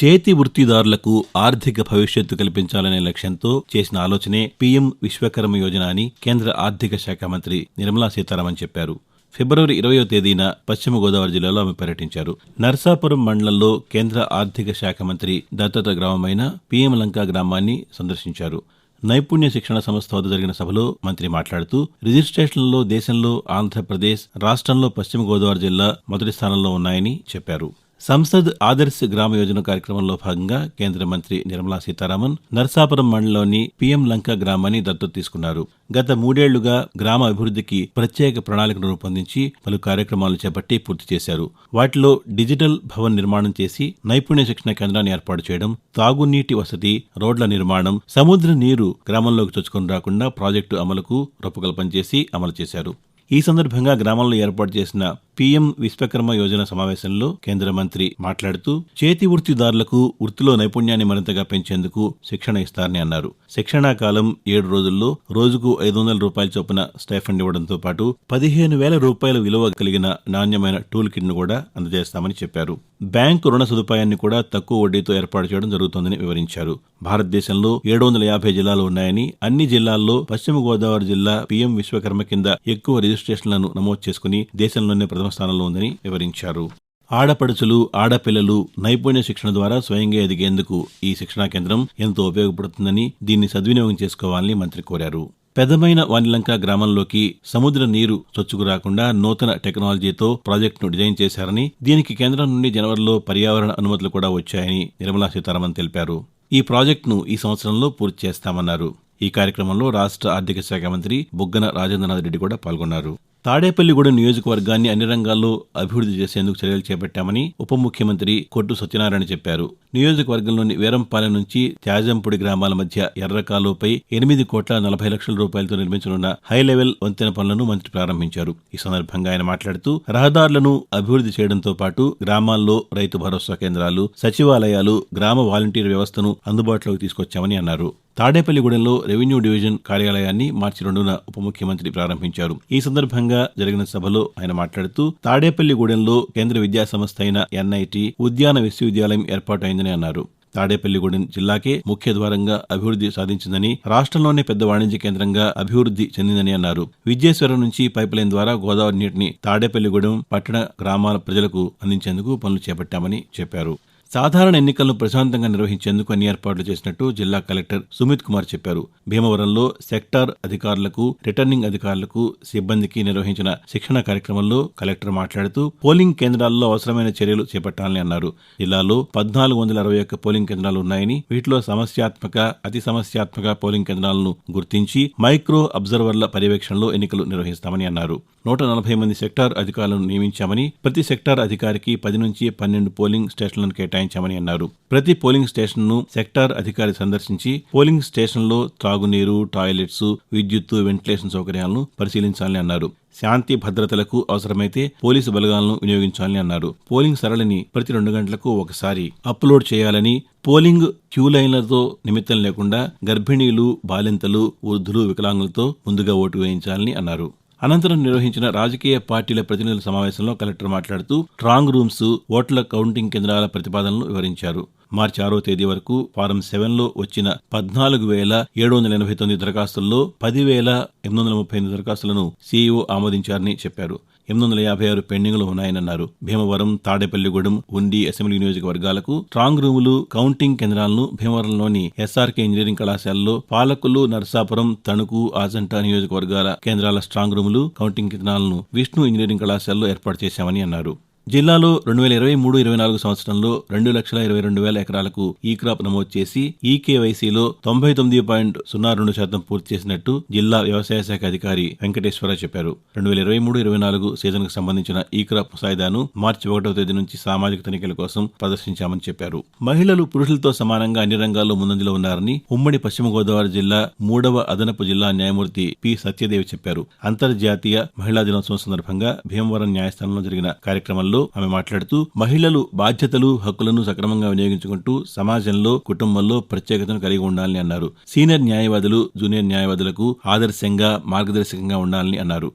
చేతి వృత్తిదారులకు ఆర్థిక భవిష్యత్తు కల్పించాలనే లక్ష్యంతో చేసిన ఆలోచనే పీఎం విశ్వకర్మ యోజన అని కేంద్ర ఆర్థిక శాఖ మంత్రి నిర్మలా సీతారామన్ చెప్పారు. ఫిబ్రవరి ఇరవయో తేదీన పశ్చిమ గోదావరి జిల్లాలో ఆమె పర్యటించారు. నర్సాపురం మండలంలో కేంద్ర ఆర్థిక శాఖ మంత్రి దత్తత గ్రామమైన పీఎం లంకా గ్రామాన్ని సందర్శించారు. నైపుణ్య శిక్షణ సంస్థ వద్ద జరిగిన సభలో మంత్రి మాట్లాడుతూ రిజిస్ట్రేషన్లో దేశంలో ఆంధ్రప్రదేశ్ రాష్ట్రంలో పశ్చిమ గోదావరి జిల్లా మొదటి స్థానంలో ఉన్నాయని చెప్పారు. సంసద్ ఆదర్శ్ గ్రామ యోజన కార్యక్రమంలో భాగంగా కేంద్ర మంత్రి నిర్మలా సీతారామన్ నర్సాపురం మండలంలోని పిఎం లంక గ్రామాన్ని దత్తత తీసుకున్నారు. గత మూడేళ్ళుగా గ్రామ అభివృద్ధికి ప్రత్యేక ప్రణాళికను రూపొందించి పలు కార్యక్రమాలు చేపట్టి పూర్తి చేశారు. వాటిలో డిజిటల్ భవన్ నిర్మాణం చేసి నైపుణ్య శిక్షణ కేంద్రాన్ని ఏర్పాటు చేయడం తాగునీటి వసతి రోడ్ల నిర్మాణం సముద్ర నీరు గ్రామంలోకి చొచ్చుకొని రాకుండా ప్రాజెక్టు అమలుకు రూపకల్పన చేసి అమలు చేశారు. ఈ సందర్భంగా గ్రామంలో ఏర్పాటు చేసిన పీఎం విశ్వకర్మ యోజన సమావేశంలో కేంద్ర మంత్రి మాట్లాడుతూ చేతి వృత్తిదారులకు వృత్తిలో నైపుణ్యాన్ని మరింతగా పెంచేందుకు శిక్షణ ఇస్తారని అన్నారు. శిక్షణా కాలం ఏడు రోజుల్లో రోజుకు ఐదు వందల రూపాయల చొప్పున స్టైఫండ్ ఇవ్వడంతో పాటు పదిహేను వేల రూపాయల విలువ కలిగిన నాణ్యమైన టూల్ కిట్ను కూడా అందజేస్తామని చెప్పారు. బ్యాంకు రుణ సదుపాయాన్ని కూడా తక్కువ వడ్డీతో ఏర్పాటు చేయడం జరుగుతోందని వివరించారు. భారతదేశంలో ఏడు వందల యాభై జిల్లాలు ఉన్నాయని అన్ని జిల్లాల్లో పశ్చిమ గోదావరి జిల్లా పీఎం విశ్వకర్మ కింద ఎక్కువ రిజిస్ట్రేషన్లను నమోదు చేసుకుని దేశంలోనే ప్రథమ స్థానంలో ఉందని వివరించారు. ఆడపడుచులు ఆడపిల్లలు నైపుణ్య శిక్షణ ద్వారా స్వయంగా ఎదిగేందుకు ఈ శిక్షణా కేంద్రం ఎంతో ఉపయోగపడుతుందని దీన్ని సద్వినియోగం చేసుకోవాలని మంత్రి కోరారు. పెదమైన వానిలంక గ్రామంలోకి సముద్ర నీరు చొచ్చుకు రాకుండా నూతన టెక్నాలజీతో ప్రాజెక్టును డిజైన్ చేశారని దీనికి కేంద్రం నుండి జనవరిలో పర్యావరణ అనుమతులు కూడా వచ్చాయని నిర్మలా సీతారామన్ తెలిపారు. ఈ ప్రాజెక్టును ఈ సంవత్సరంలో పూర్తి చేస్తామన్నారు. ఈ కార్యక్రమంలో రాష్ట్ర ఆర్థిక శాఖ మంత్రి బుగ్గన రాజేంద్రనాథ్ రెడ్డి కూడా పాల్గొన్నారు. తాడేపల్లిగూడెం నియోజకవర్గాన్ని అన్ని రంగాల్లో అభివృద్ధి చేసేందుకు చర్యలు చేపట్టామని ఉప ముఖ్యమంత్రి కొట్టు సత్యనారాయణ చెప్పారు. నియోజకవర్గంలోని వీరంపాలెం నుంచి త్యాజంపూడి గ్రామాల మధ్య ఎర్రకాలువపై ఎనిమిది కోట్ల నలభై లక్షల రూపాయలతో నిర్మించనున్న హై లెవెల్ వంతెన పనులను మంత్రి ప్రారంభించారు. ఈ సందర్భంగా ఆయన మాట్లాడుతూ రహదారులను అభివృద్ధి చేయడంతో పాటు గ్రామాల్లో రైతు భరోసా కేంద్రాలు సచివాలయాలు గ్రామ వాలంటీర్ వ్యవస్థను అందుబాటులోకి తీసుకొచ్చామని అన్నారు. తాడేపల్లిగూడెంలో రెవెన్యూ డివిజన్ కార్యాలయాన్ని మార్చి రెండున ఉప ముఖ్యమంత్రి ప్రారంభించారు. ఈ సందర్భంగా జరిగిన సభలో ఆయన మాట్లాడుతూ తాడేపల్లిగూడెంలో కేంద్ర విద్యాసంస్థ అయిన ఎన్ఐటి ఉద్యాన విశ్వవిద్యాలయం ఏర్పాటైందని అన్నారు. తాడేపల్లిగూడెం జిల్లాకే ముఖ్య ద్వారంగా అభివృద్ధి సాధించిందని రాష్ట్రంలోనే పెద్ద వాణిజ్య కేంద్రంగా అభివృద్ధి చెందిందని అన్నారు. విజయేశ్వరం నుంచి పైప్లైన్ ద్వారా గోదావరి నీటిని తాడేపల్లిగూడెం పట్టణ గ్రామాల ప్రజలకు అందించేందుకు పనులు చేపట్టామని చెప్పారు. సాధారణ ఎన్నికలను ప్రశాంతంగా నిర్వహించేందుకు అన్ని ఏర్పాట్లు చేసినట్టు జిల్లా కలెక్టర్ సుమిత్ కుమార్ చెప్పారు. భీమవరంలో సెక్టార్ అధికారులకు రిటర్నింగ్ అధికారులకు సిబ్బందికి నిర్వహించిన శిక్షణ కార్యక్రమంలో కలెక్టర్ మాట్లాడుతూ పోలింగ్ కేంద్రాల్లో అవసరమైన చర్యలు చేపట్టాలని అన్నారు. జిల్లాలో పద్నాలుగు వందల అరవై ఒక్క పోలింగ్ కేంద్రాలు ఉన్నాయని వీటిలో సమస్యాత్మక అతి సమస్యాత్మక పోలింగ్ కేంద్రాలను గుర్తించి మైక్రో అబ్జర్వర్ల పర్యవేక్షణలో ఎన్నికలు నిర్వహిస్తామని అన్నారు. నూట నలభై మంది సెక్టార్ అధికారులను నియమించామని ప్రతి సెక్టార్ అధికారికి పది నుంచి పన్నెండు పోలింగ్ స్టేషన్లను కేటాయించామని అన్నారు. ప్రతి పోలింగ్ స్టేషన్ను సెక్టార్ అధికారి సందర్శించి పోలింగ్ స్టేషన్లో త్రాగునీరు టాయిలెట్స్ విద్యుత్తు వెంటిలేషన్ సౌకర్యాలను పరిశీలించాలని అన్నారు. శాంతి భద్రతలకు అవసరమైతే పోలీసు బలగాలను వినియోగించాలని అన్నారు. పోలింగ్ సరళిని ప్రతి రెండు గంటలకు ఒకసారి అప్లోడ్ చేయాలని పోలింగ్ క్యూ లైన్లతో నిమిత్తం లేకుండా గర్భిణీలు బాలింతలు వృద్ధులు వికలాంగులతో ముందుగా ఓటు వేయించాలని అన్నారు. అనంతరం నిర్వహించిన రాజకీయ పార్టీల ప్రతినిధుల సమావేశంలో కలెక్టర్ మాట్లాడుతూ స్ట్రాంగ్ రూమ్స్ ఓట్ల కౌంటింగ్ కేంద్రాల ప్రతిపాదనలు వివరించారు. మార్చి ఆరో తేదీ వరకు ఫారం సెవెన్లో వచ్చిన పద్నాలుగు వేల ఏడు వందల ఎనభై తొమ్మిది దరఖాస్తుల్లో పది వేల ఎనిమిది వందల ముప్పై ఎనిమిది దరఖాస్తులను సీఈఓ ఆమోదించారని చెప్పారు. ఎనిమిది వందల యాభై ఆరు పెండింగ్లు ఉన్నాయన్నారు. భీమవరం తాడేపల్లిగూడెం ఉండి అసెంబ్లీ నియోజకవర్గాలకు స్ట్రాంగ్ రూములు కౌంటింగ్ కేంద్రాలను భీమవరంలోని ఎస్ఆర్కే ఇంజనీరింగ్ కళాశాలలో పాలకులు నర్సాపురం తణుకు ఆజంటా నియోజకవర్గాల కేంద్రాల స్ట్రాంగ్ రూములు కౌంటింగ్ కేంద్రాలను విష్ణు ఇంజనీరింగ్ కళాశాలలో ఏర్పాటు చేశామని అన్నారు. జిల్లాలో రెండు వేల ఇరవై మూడు ఇరవై నాలుగు సంవత్సరంలో రెండు లక్షల ఇరవై రెండు వేల ఎకరాలకు ఈ క్రాప్ నమోదు చేసి ఈ కేవైసీలో తొంభై తొమ్మిది పాయింట్ సున్నా రెండు శాతం పూర్తి చేసినట్టు జిల్లా వ్యవసాయ శాఖ అధికారి వెంకటేశ్వర చెప్పారు. రెండు వేల ఇరవై మూడు ఇరవై నాలుగు సీజన్కు సంబంధించిన ఈ క్రాప్ ముసాయిదాను మార్చి ఒకటో తేదీ నుంచి సామాజిక తనిఖీల కోసం ప్రదర్శించామని చెప్పారు. మహిళలు పురుషులతో సమానంగా అన్ని రంగాల్లో ముందంజలో ఉన్నారని ఉమ్మడి పశ్చిమ గోదావరి జిల్లా మూడవ అదనపు జిల్లా న్యాయమూర్తి పి. సత్యదేవి చెప్పారు. అంతర్జాతీయ మహిళా దినోత్సవం సందర్భంగా భీమవరం న్యాయస్థానంలో జరిగిన కార్యక్రమంలో ఆమె మాట్లాడుతూ మహిళలు బాధ్యతలు హక్కులను సక్రమంగా వినియోగించుకుంటూ సమాజంలో కుటుంబంలో ప్రత్యేకతను కలిగి ఉండాలని అన్నారు. సీనియర్ న్యాయవాదులు జూనియర్ న్యాయవాదులకు ఆదర్శంగా మార్గదర్శకంగా ఉండాలని అన్నారు.